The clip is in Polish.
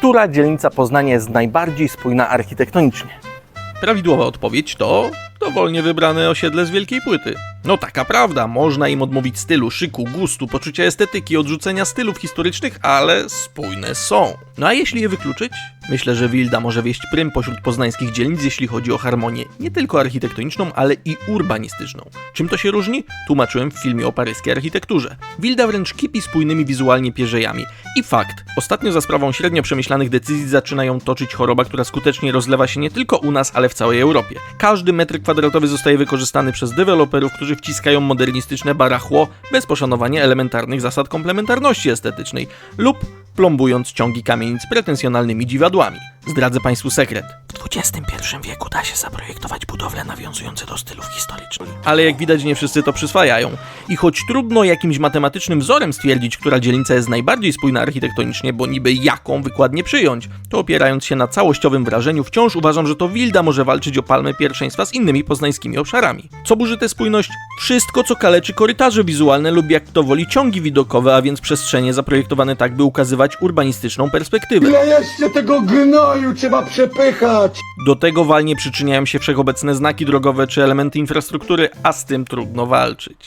Która dzielnica Poznania jest najbardziej spójna architektonicznie? Prawidłowa odpowiedź to dowolnie wybrane osiedle z wielkiej płyty. No taka prawda, można im odmówić stylu, szyku, gustu, poczucia estetyki, odrzucenia stylów historycznych, ale spójne są. No a jeśli je wykluczyć? Myślę, że Wilda może wieść prym pośród poznańskich dzielnic, jeśli chodzi o harmonię nie tylko architektoniczną, ale i urbanistyczną. Czym to się różni? Tłumaczyłem w filmie o paryskiej architekturze. Wilda wręcz kipi spójnymi wizualnie pierzejami. I fakt, ostatnio za sprawą średnio przemyślanych decyzji zaczynają toczyć choroba, która skutecznie rozlewa się nie tylko u nas, ale w całej Europie. Każdy metr kwadratowy zostaje wykorzystany przez deweloperów, którzy wciskają modernistyczne barachło bez poszanowania elementarnych zasad komplementarności estetycznej lub plombując ciągi kamienic pretensjonalnymi dziwadłami. Zdradzę Państwu sekret. W XXI wieku da się zaprojektować budowle nawiązujące do stylów historycznych. Ale jak widać nie wszyscy to przyswajają. I choć trudno jakimś matematycznym wzorem stwierdzić, która dzielnica jest najbardziej spójna architektonicznie, bo niby jaką wykładnie przyjąć, to opierając się na całościowym wrażeniu, wciąż uważam, że to Wilda może walczyć o palmę pierwszeństwa z innymi poznańskimi obszarami. Co burzy tę spójność? Wszystko, co kaleczy korytarze wizualne lub jak kto woli ciągi widokowe, a więc przestrzenie zaprojektowane tak, by ukazywać urbanistyczną perspektywę. Ile jeszcze tego gnoju trzeba przepychać? Do tego walnie przyczyniają się wszechobecne znaki drogowe czy elementy infrastruktury, a z tym trudno walczyć.